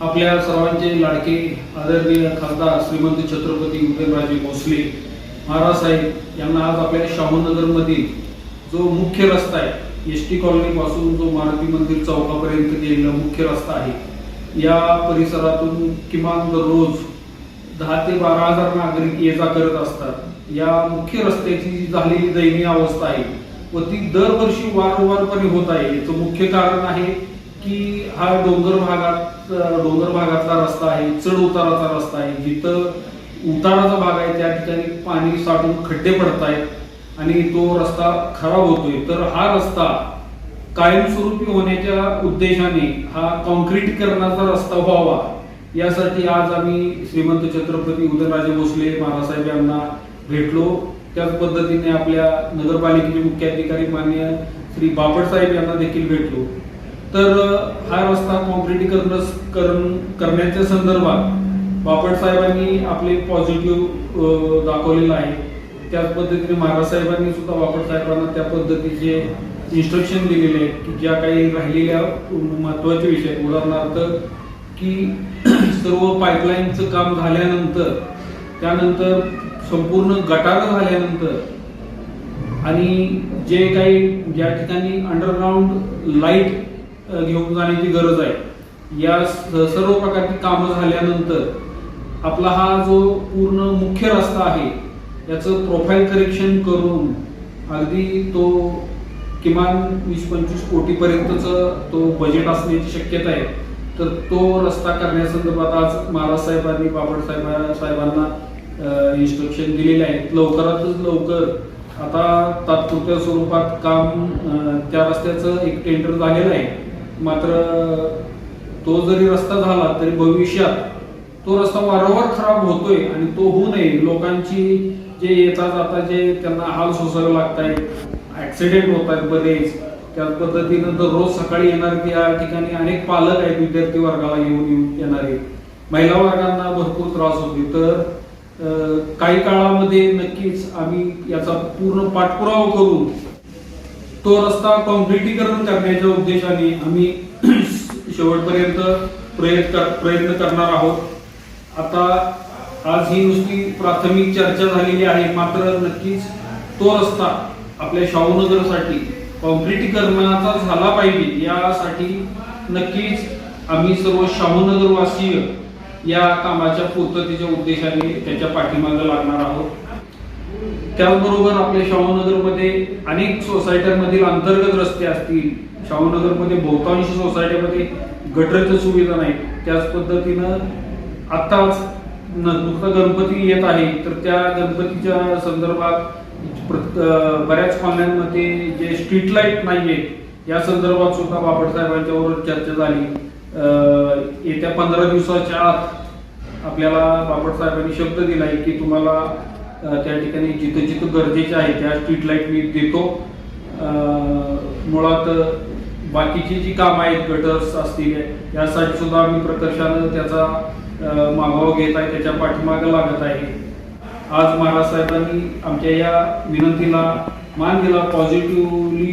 आपल्या सर्वांचे लाडके आदरणीय खासदार श्रीमंत छत्रपती उदयनराजे भोसले महाराज साहेब यांना आज आपल्या शाहूनगरमधील जो मुख्य रस्ता आहे एस टी कॉलनीपासून जो मारुती मंदिर चौकापर्यंत गेलेला मुख्य रस्ता आहे या परिसरातून किमान दररोज दहा ते बारा हजार नागरिक ये जा करत असतात. या मुख्य रस्त्याची जी झालेली दयनीय अवस्था आहे व ती दरवर्षी वारंवारपणे होत आहे. याचं मुख्य कारण आहे की हा डोंगर भागात डोंगर भागातला रस्ता आहे चढ उताराचा रस्ता आहे. जिथं उताराचा भाग आहे त्या ठिकाणी पाणी साठून खड्डे पडत आहेत आणि तो रस्ता खराब होतोय. तर हा रस्ता कायमस्वरूपी होण्याच्या उद्देशाने हा कॉन्क्रीटीकरणाचा रस्ता व्हावा. यासाठी आज आम्ही श्रीमंत छत्रपती उदयनराजे भोसले बाळासाहेब यांना भेटलो. त्याच पद्धतीने आपल्या नगरपालिकेचे मुख्याधिकारी मान्य श्री बापट साहेब यांना देखील भेटलो. तर हा रस्ता कॉन्क्रिटीकरण करण- करण्याच्या संदर्भात बापट साहेबांनी आपले पॉझिटिव्ह दाखवलेलं आहे. त्याच पद्धतीने महाराज साहेबांनी सुद्धा बापट साहेबांना त्या पद्धतीचे इन्स्ट्रक्शन दिलेले आहेत की ज्या काही राहिलेल्या महत्त्वाचे विषय उदाहरणार्थ की सर्व पाईपलाईनचं काम झाल्यानंतर त्यानंतर संपूर्ण गटार झाल्यानंतर आणि जे काही ज्या ठिकाणी अंडरग्राऊंड लाइट घेऊन जाण्याची गरज आहे. या स- सर्व प्रकारची कामं झाल्यानंतर आपला हा जो पूर्ण मुख्य रस्ता आहे याचं प्रोफाईल करेक्शन करून अगदी तो किमान वीस पंचवीस कोटीपर्यंतचं तो बजेट असण्याची शक्यता आहे. तर तो रस्ता करण्यासंदर्भात आज महाराज साहेबांनी बाबड साहेब साहेबांना इन्स्ट्रक्शन दिलेले आहेत लवकरातच लवकर आता तात्पुरत्या स्वरूपात काम त्या रस्त्याचं एक टेंडर झालेलं आहे. मात्र तो जरी रस्ता झाला तरी भविष्यात तो रस्ता वारंवार खराब होतोय आणि तो होऊ नये. लोकांची जे येता जाता जे त्यांना हाल सोसावे लागत आहेत ऍक्सिडेंट होत आहेत बरेच. त्याच पद्धतीनं दररोज सकाळी येणार की या ठिकाणी अनेक पालक आहेत विद्यार्थी वर्गाला येऊन येऊन येणारे. महिला वर्गांना भरपूर त्रास होते तर काही काळामध्ये नक्कीच आम्ही याचा पूर्ण पाठपुरावा करून तो रस्ता कॉन्क्रिटीकरण करण्याच्या उद्देशाने आम्ही शेवटपर्यंत प्रयत्न प्रयत्न करणार आहोत. आता आज ही नुसती प्राथमिक चर्चा झालेली आहे मात्र नक्कीच तो रस्ता आपल्या शाहूनगरसाठी कॉन्क्रिटीकरणाचा झाला पाहिजे यासाठी नक्कीच आम्ही सर्व शाहूनगरवासीय या कामाच्या पूर्ततेच्या उद्देशाने त्याच्या पाठीमागे लागणार आहोत. त्याचबरोबर आपल्या शाहूनगरमध्ये अनेक सोसायट्यांमधील अंतर्गत रस्ते असतील शाहूनगरमध्ये बहुतांश सोसायट्यामध्ये गटरच्या सुविधा नाही त्याच पद्धतीनं आत्ताच नुकता गणपती येत आहे तर त्या गणपतीच्या संदर्भात बऱ्याच कॉलन्यांमध्ये जे स्ट्रीट लाइट नाहीये या संदर्भात सुद्धा बापट साहेबांच्यावर चर्चा झाली. येत्या पंधरा दिवसाच्या आत आपल्याला बापटसाहेबांनी शब्द दिलाय की तुम्हाला त्या ठिकाणी जिथं जिथं गरजेचं आहे त्या स्ट्रीट लाइट मी देतो. मुळात बाकीची जी कामं आहेत गटर्स असतील यासाठी सुद्धा आम्ही प्रकर्षानं त्याचा मागोवा घेत आहे त्याच्या पाठीमागं लागत आहे. आज महाराज साहेबांनी आमच्या या विनंतीला मान दिला पॉझिटिव्हली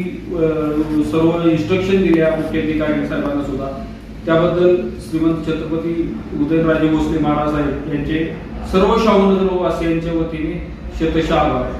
सर्व इन्स्ट्रक्शन दिल्या मुख्याधिकारी साहेबांना सुद्धा. त्याबद्दल श्रीमंत छत्रपती उदयनराजे भोसले महाराज साहेब यांचे सर्व शाहूनगर वासियांच्या वतीने शतशः आभार